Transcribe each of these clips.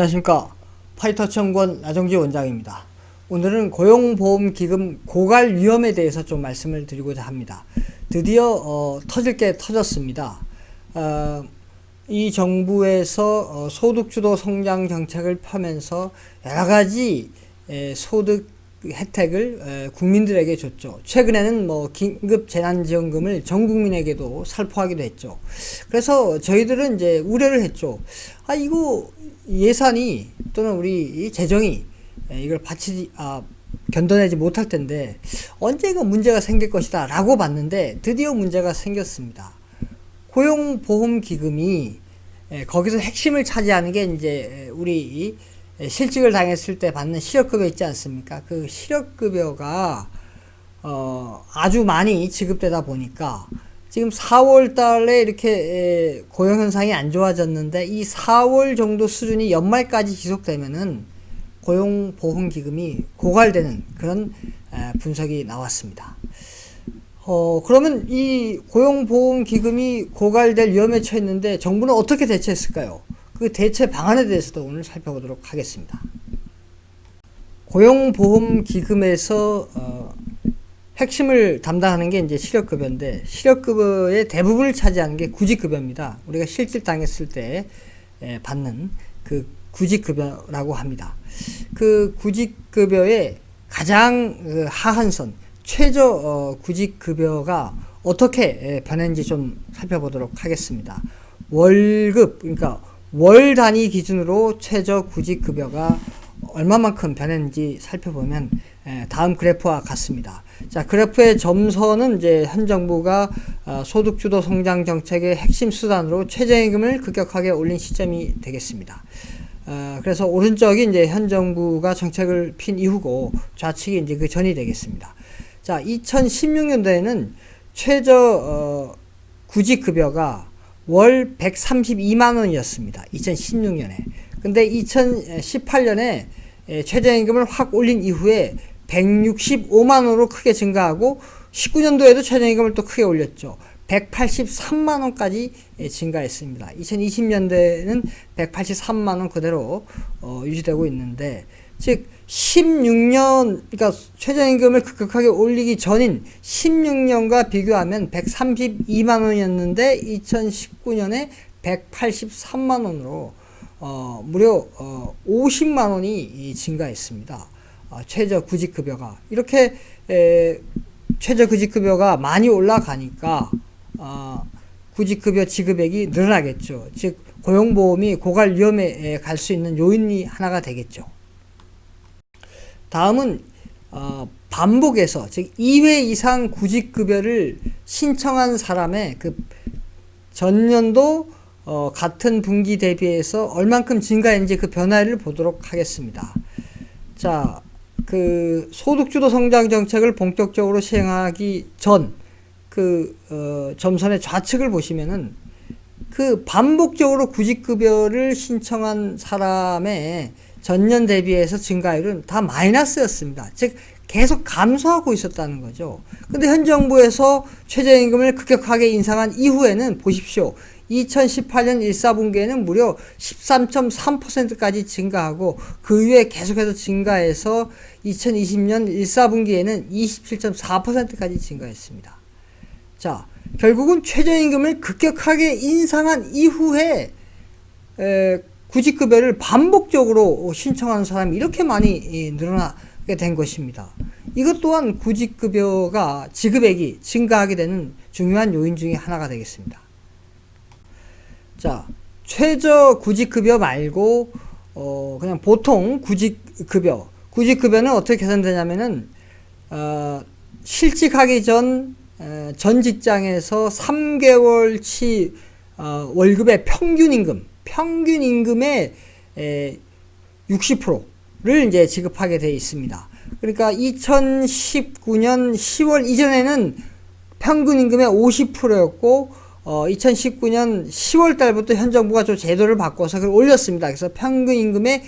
안녕하십니까. 파이터청권 나정지 원장입니다. 오늘은 고용보험기금 고갈 위험에 대해서 좀 말씀을 드리고자 합니다. 드디어 어, 터질 게 터졌습니다. 어, 이 정부에서 어, 소득주도 성장 정책을 펴면서 여러 가지 에, 소득 혜택을 에, 국민들에게 줬죠. 최근에는 뭐 긴급 재난지원금을 전 국민에게도 살포하기도 했죠. 그래서 저희들은 이제 우려를 했죠. 아 이거 예산이 또는 우리 이 재정이 에, 이걸 받치지 아 견뎌내지 못할 텐데 언젠가 문제가 생길 것이다라고 봤는데 드디어 문제가 생겼습니다. 고용보험기금이 에, 거기서 핵심을 차지하는 게 이제 에, 우리 실직을 당했을 때 받는 실업급여 있지 않습니까? 그 실업급여가 어, 아주 많이 지급되다 보니까 지금 4월 달에 이렇게 에, 고용 현상이 안 좋아졌는데 이 4월 정도 수준이 연말까지 지속되면은 고용 보험 기금이 고갈되는 그런 에, 분석이 나왔습니다. 어, 그러면 이 고용 보험 기금이 고갈될 위험에 처했는데 정부는 어떻게 대처했을까요? 그 대체 방안에 대해서도 오늘 살펴보도록 하겠습니다. 고용보험기금에서 어, 핵심을 담당하는 게 이제 실업급여인데 실업급여의 대부분을 차지하는 게 구직급여입니다. 우리가 실질 당했을 때 에, 받는 그 구직급여라고 합니다. 그 구직급여의 가장 그 하한선 최저 어, 구직급여가 어떻게 에, 변했는지 좀 살펴보도록 하겠습니다. 월급 그러니까 월 단위 기준으로 최저 구직 급여가 얼마만큼 변했는지 살펴보면 에, 다음 그래프와 같습니다. 자, 그래프의 점선은 이제 현 정부가 어, 소득주도 성장 정책의 핵심 수단으로 최저임금을 급격하게 올린 시점이 되겠습니다. 어, 그래서 오른쪽이 이제 현 정부가 정책을 핀 이후고 좌측이 이제 그 전이 되겠습니다. 자, 2016년도에는 최저 어, 구직급여가 월 132만 원이었습니다. 2016년에. 근데 2018년에 최저임금을 확 올린 이후에 165만 원으로 크게 증가하고 19년도에도 최저임금을 또 크게 올렸죠. 183만 원까지 증가했습니다. 2020년대에는 183만 원 그대로 어, 유지되고 있는데 즉 16년 그러니까 최저임금을 급격하게 올리기 전인 16년과 비교하면 132만 원이었는데 2019년에 183만 원으로 어, 무려 어, 50만 원이 증가했습니다. 어, 최저 구직급여가 이렇게 에, 최저 구직급여가 많이 올라가니까 어, 구직급여 지급액이 늘어나겠죠. 즉 고용보험이 고갈 위험에 갈 수 있는 요인이 하나가 되겠죠. 다음은 어, 반복해서 즉 2회 이상 구직급여를 신청한 사람의 그 전년도 어, 같은 분기 대비해서 얼만큼 증가했는지 그 변화를 보도록 하겠습니다. 자, 그 소득주도 성장 정책을 본격적으로 시행하기 전그 어, 점선의 좌측을 보시면은 그 반복적으로 구직급여를 신청한 사람의 전년 대비해서 증가율은 다 마이너스였습니다. 즉 계속 감소하고 있었다는 거죠. 근데 현 정부에서 최저임금을 급격하게 인상한 이후에는 보십시오. 2018년 1, 4분기에는 무려 13.3%까지 증가하고 그 이후에 계속해서 증가해서 2020년 1, 4분기에는 27.4%까지 증가했습니다. 자, 결국은 최저임금을 급격하게 인상한 이후에 에, 구직급여를 반복적으로 신청하는 사람이 이렇게 많이 늘어나게 된 것입니다. 이것 또한 구직급여가 지급액이 증가하게 되는 중요한 요인 중에 하나가 되겠습니다. 자, 최저 구직급여 말고 어, 그냥 보통 구직급여. 구직급여는 어떻게 계산되냐면은 어, 실직하기 전, 에, 전 직장에서 3개월치 어, 월급의 평균 임금, 평균 임금의 에, 60%를 이제 지급하게 되어 있습니다. 그러니까 2019년 10월 이전에는 평균 임금의 50%였고 어, 2019년 10월 달부터 현 정부가 좀 제도를 바꿔서 그걸 올렸습니다. 그래서 평균 임금의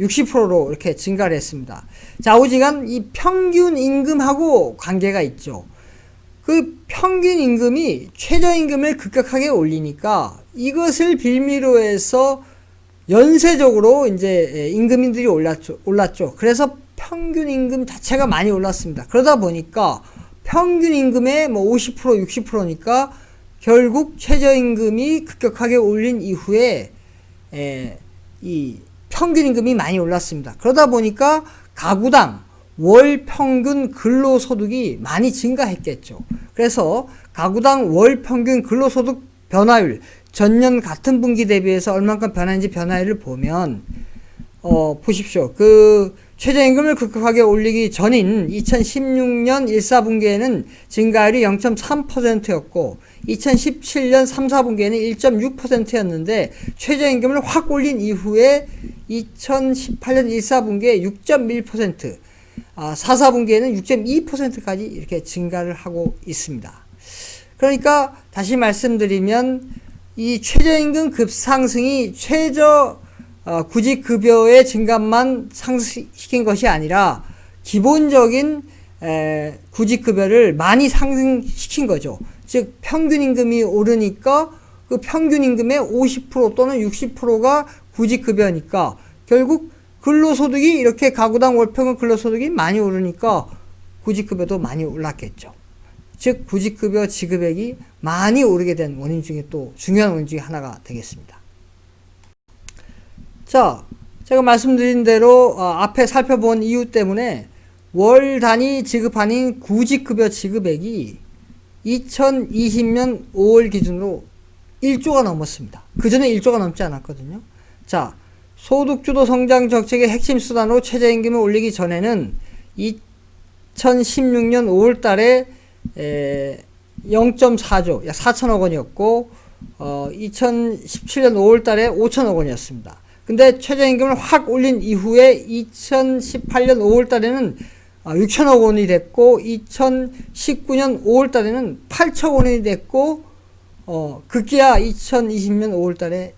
60%로 이렇게 증가를 했습니다. 좌우지간 이 평균 임금하고 관계가 있죠. 그 평균 임금이 최저임금을 급격하게 올리니까 이것을 빌미로 해서 연쇄적으로 이제 예, 임금인들이 올랐죠. 올랐죠. 그래서 평균 임금 자체가 많이 올랐습니다. 그러다 보니까 평균 임금의 뭐 50% 60%니까 결국 최저임금이 급격하게 올린 이후에 에, 이 평균 임금이 많이 올랐습니다. 그러다 보니까 가구당 월 평균 근로소득이 많이 증가했겠죠. 그래서 가구당 월 평균 근로소득 변화율 전년 같은 분기 대비해서 얼만큼 변화인지 변화율을 보면 어 보십시오. 그 최저임금을 급격하게 올리기 전인 2016년 1, 4분기에는 증가율이 0.3%였고 2017년 3, 4분기에는 1.6%였는데 최저임금을 확 올린 이후에 2018년 1, 4분기에 6.1%, 아, 4, 4분기에는 6.2%까지 이렇게 증가를 하고 있습니다. 그러니까 다시 말씀드리면 이 최저임금 급상승이 최저 어, 구직 급여의 증감만 상승시킨 것이 아니라 기본적인 에, 구직 급여를 많이 상승시킨 거죠. 즉 평균 임금이 오르니까 그 평균 임금의 50% 또는 60%가 구직 급여니까 결국 근로소득이 이렇게 가구당 월평균 근로소득이 많이 오르니까 구직 급여도 많이 올랐겠죠. 즉 구직급여 지급액이 많이 오르게 된 원인 중에 또 중요한 원인 중에 하나가 되겠습니다. 자, 제가 말씀드린 대로 어, 앞에 살펴본 이유 때문에 월 단위 지급 아닌 구직급여 지급액이 2020년 5월 기준으로 1조가 넘었습니다. 그 전에 1조가 넘지 않았거든요. 자, 소득주도 성장 정책의 핵심 수단으로 최저임금을 올리기 전에는 2016년 5월 달에 에, 0.4조, 약 4천억 원이었고, 어, 2017년 5월 달에 5천억 원이었습니다. 근데 최저임금을 확 올린 이후에 2018년 5월 달에는 6천억 원이 됐고, 2019년 5월 달에는 8천 원이 됐고, 어, 급기야 2020년 5월 달에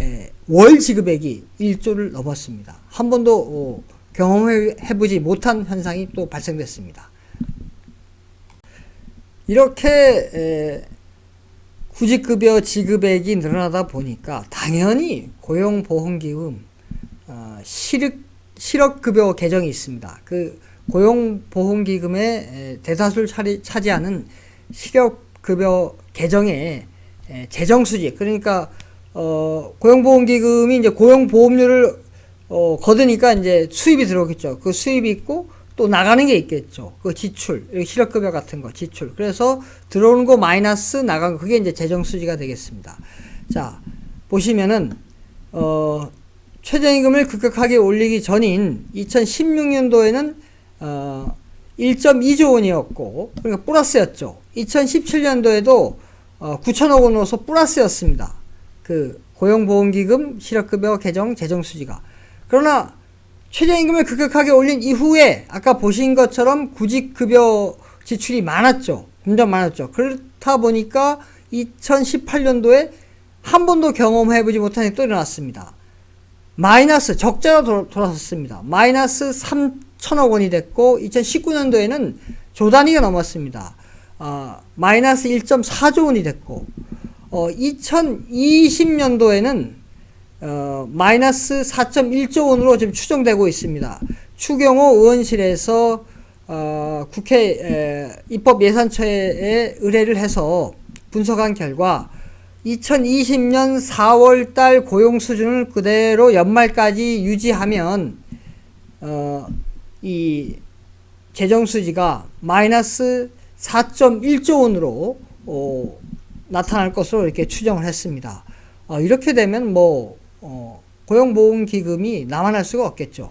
에, 월 지급액이 1조를 넘었습니다. 한 번도 어, 경험해보지 못한 현상이 또 발생됐습니다. 이렇게 에, 구직급여 지급액이 늘어나다 보니까 당연히 고용보험기금 어, 실업, 실업급여 개정이 있습니다. 그 고용보험기금의 에, 대다수를 차리, 차지하는 실업급여 개정의 에, 재정수지 그러니까 어, 고용보험기금이 이제 고용보험료를 어, 거두니까 이제 수입이 들어오겠죠. 그 수입이 있고 또 나가는 게 있겠죠. 그 지출, 실업급여 같은 거, 지출. 그래서 들어오는 거 마이너스 나간 거, 그게 이제 재정수지가 되겠습니다. 자, 보시면은, 어, 최저임금을 급격하게 올리기 전인 2016년도에는, 어, 1.2조 원이었고, 그러니까 플러스였죠. 2017년도에도, 어, 9천억 원으로서 플러스였습니다. 그, 고용보험기금 실업급여 개정 재정수지가. 그러나, 최저임금을 급격하게 올린 이후에 아까 보신 것처럼 구직급여 지출이 많았죠. 점점 많았죠. 그렇다 보니까 2018년도에 한 번도 경험해보지 못한 일이 또 일어났습니다. 마이너스 적자로 돌아섰습니다. 마이너스 3천억 원이 됐고 2019년도에는 조 단위가 넘었습니다. 어, 마이너스 1.4조 원이 됐고 어, 2020년도에는 어, 마이너스 4.1조 원으로 지금 추정되고 있습니다. 추경호 의원실에서 어, 국회 에, 입법예산처에 의뢰를 해서 분석한 결과 2020년 4월 달 고용 수준을 그대로 연말까지 유지하면 어, 이 재정 수지가 마이너스 4.1조 원으로 어, 나타날 것으로 이렇게 추정을 했습니다. 어, 이렇게 되면 뭐 어, 고용보험기금이 남아날 수가 없겠죠.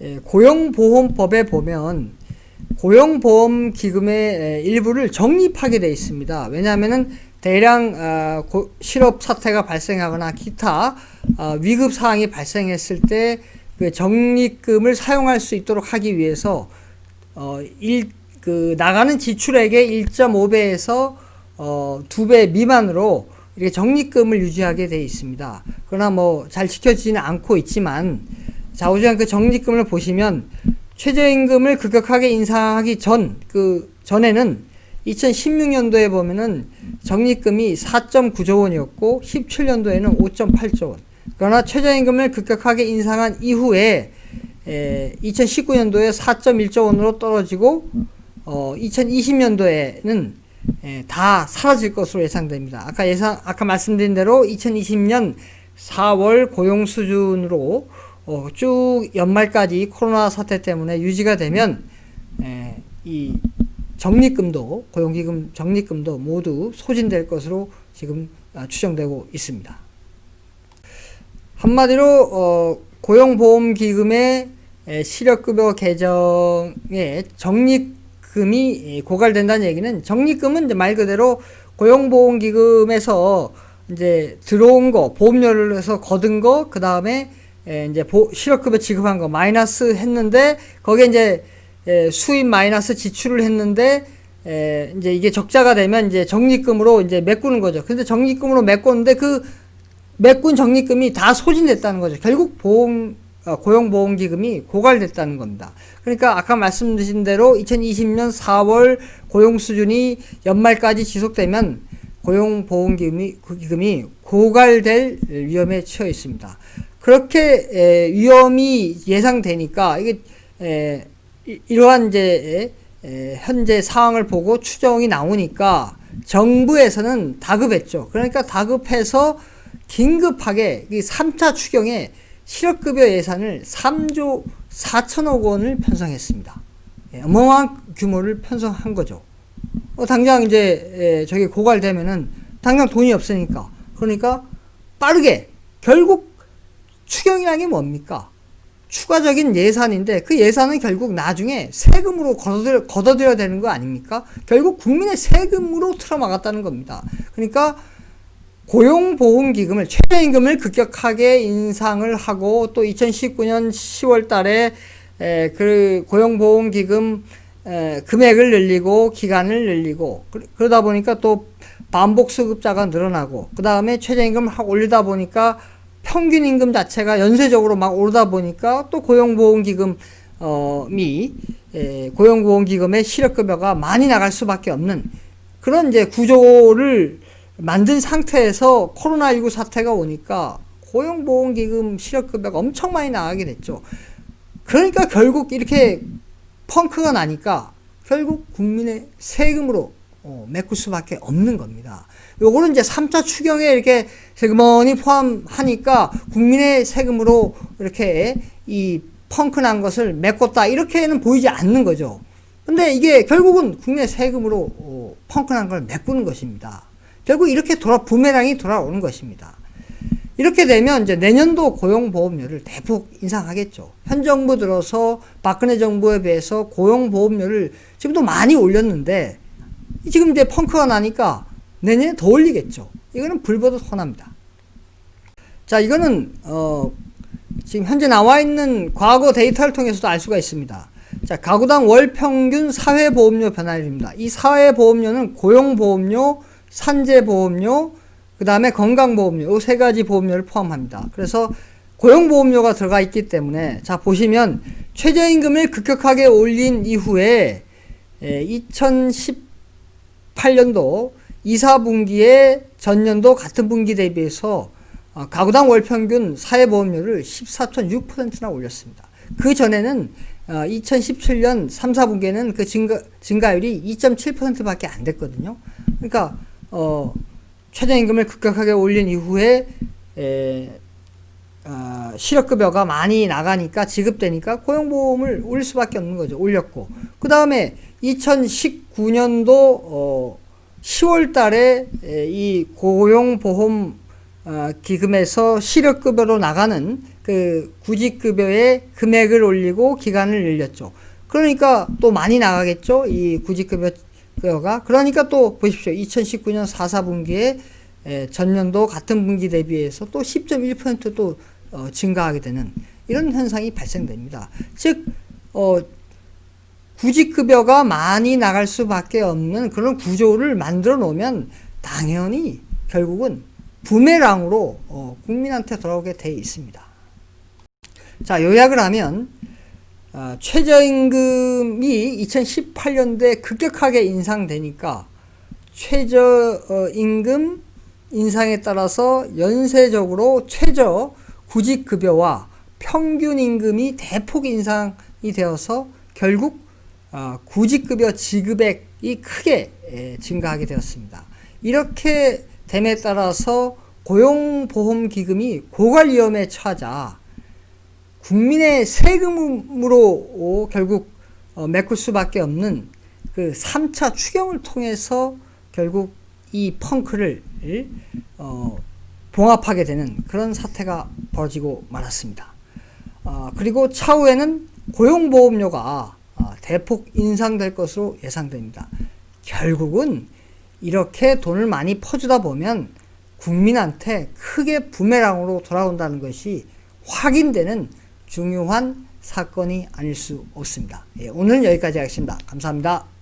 예, 고용보험법에 보면 고용보험기금의 일부를 적립하게 되어 있습니다. 왜냐하면 대량 어, 고, 실업 사태가 발생하거나 기타 어, 위급 사항이 발생했을 때 그 적립금을 사용할 수 있도록 하기 위해서 어, 일, 그 나가는 지출액의 1.5배에서 어, 2배 미만으로 이렇게 적립금을 유지하게 되어 있습니다. 그러나 뭐 잘 지켜지지는 않고 있지만 좌우지간 그 적립금을 보시면 최저임금을 급격하게 인상하기 전 그 전에는 2016년도에 보면은 적립금이 4.9조 원이었고 17년도에는 5.8조 원. 그러나 최저임금을 급격하게 인상한 이후에 에, 2019년도에 4.1조 원으로 떨어지고 어, 2020년도에는 에, 다 사라질 것으로 예상됩니다. 아까 예상 아까 말씀드린 대로 2020년 4월 고용 수준으로 어, 쭉 연말까지 코로나 사태 때문에 유지가 되면 에, 이 적립금도 고용기금 적립금도 모두 소진될 것으로 지금 아, 추정되고 있습니다. 한마디로 어, 고용보험기금의 에, 실업급여 개정에 적립 금이 에, 고갈된다는 얘기는 적립금은 이제 말 그대로 고용보험기금에서 이제 들어온 거 보험료를 해서 거둔 거 그 다음에 이제 보, 실업급여 지급한 거 마이너스 했는데 거기에 이제 에, 수입 마이너스 지출을 했는데 에, 이제 이게 적자가 되면 이제 적립금으로 이제 메꾸는 거죠. 근데 적립금으로 메꿨는데 그 메꾼 적립금이 다 소진됐다는 거죠. 결국 보험 어, 고용보험기금이 고갈됐다는 겁니다. 그러니까 아까 말씀드린 대로 2020년 4월 고용 수준이 연말까지 지속되면 고용보험기금이 그 기금이 고갈될 위험에 처해 있습니다. 그렇게 에, 위험이 예상되니까 이게 에, 이- 이러한 이제 에, 현재 상황을 보고 추정이 나오니까 정부에서는 다급했죠. 그러니까 다급해서 긴급하게 이 3차 추경에 실업급여 예산을 3조 4천억 원을 편성했습니다. 예, 어마어마한 규모를 편성한 거죠. 어, 당장 이제 에, 저게 고갈되면은 당장 돈이 없으니까 그러니까 빠르게 결국 추경이라는 게 뭡니까? 추가적인 예산인데 그 예산은 결국 나중에 세금으로 걷어들, 걷어들여야 되는 거 아닙니까? 결국 국민의 세금으로 틀어막았다는 겁니다. 그러니까 고용보험기금을 최저임금을 급격하게 인상을 하고 또 2019년 10월 달에 에, 그 고용보험기금 에, 금액을 늘리고 기간을 늘리고 그- 그러다 보니까 또 반복 수급자가 늘어나고 그 다음에 최저임금을 확 올리다 보니까 평균 임금 자체가 연쇄적으로 막 오르다 보니까 또 고용보험기금 어미 에, 고용보험기금의 실업급여가 많이 나갈 수밖에 없는 그런 이제 구조를 만든 상태에서 코로나19 사태가 오니까 고용보험기금 실업급여가 엄청 많이 나가게 됐죠. 그러니까 결국 이렇게 펑크가 나니까 결국 국민의 세금으로 어, 메꿀 수밖에 없는 겁니다. 요거는 이제 3차 추경에 이렇게 세금원이 포함하니까 국민의 세금으로 이렇게 이 펑크 난 것을 메꿨다 이렇게는 보이지 않는 거죠. 근데 이게 결국은 국민의 세금으로 어, 펑크 난 걸 메꾸는 것입니다. 결국 이렇게 돌아 부메랑이 돌아오는 것입니다. 이렇게 되면 이제 내년도 고용보험료를 대폭 인상하겠죠. 현 정부 들어서 박근혜 정부에 비해서 고용보험료를 지금도 많이 올렸는데 지금 이제 펑크가 나니까 내년에 더 올리겠죠. 이거는 불보듯 뻔합니다. 자, 이거는 어 지금 현재 나와 있는 과거 데이터를 통해서도 알 수가 있습니다. 자, 가구당 월 평균 사회보험료 변화율입니다. 이 사회보험료는 고용보험료, 산재보험료, 그 다음에 건강보험료, 이세 가지 보험료를 포함합니다. 그래서 고용보험료가 들어가 있기 때문에, 자, 보시면 최저임금을 급격하게 올린 이후에 2018년도 2, 4분기에 전년도 같은 분기 대비해서 어, 가구당 월 평균 사회보험료를 14.6%나 올렸습니다. 그 전에는 어, 2017년 3, 4분기에는 그 증가, 증가율이 2.7%밖에 안 됐거든요. 그러니까 어, 최저임금을 급격하게 올린 이후에 에, 어, 실업급여가 많이 나가니까 지급되니까 고용보험을 올릴 수밖에 없는 거죠. 올렸고 그 다음에 2019년도 어, 10월 달에 에, 이 고용보험 어, 기금에서 실업급여로 나가는 그 구직급여의 금액을 올리고 기간을 늘렸죠. 그러니까 또 많이 나가겠죠. 이 구직급여 가. 그러니까 또 보십시오. 2019년 4, 4분기에 에, 전년도 같은 분기 대비해서 또 10.1%또 어, 증가하게 되는 이런 현상이 발생됩니다. 즉, 어, 구직급여가 많이 나갈 수밖에 없는 그런 구조를 만들어 놓으면 당연히 결국은 부메랑으로 어, 국민한테 돌아오게 돼 있습니다. 자, 요약을 하면 어, 최저임금이 2018년도에 급격하게 인상되니까 최저임금 인상에 따라서 연쇄적으로 최저 구직급여와 평균 임금이 대폭 인상이 되어서 결국 아, 구직급여 지급액이 크게 에, 증가하게 되었습니다. 이렇게 됨에 따라서 고용보험기금이 고갈 위험에 처하자 국민의 세금으로 결국 어, 메꿀 수밖에 없는 그 3차 추경을 통해서 결국 이 펑크를 어, 봉합하게 되는 그런 사태가 벌어지고 말았습니다. 어, 그리고 차후에는 고용보험료가 어, 대폭 인상될 것으로 예상됩니다. 결국은 이렇게 돈을 많이 퍼주다 보면 국민한테 크게 부메랑으로 돌아온다는 것이 확인되는 중요한 사건이 아닐 수 없습니다. 예, 오늘은 여기까지 하겠습니다. 감사합니다.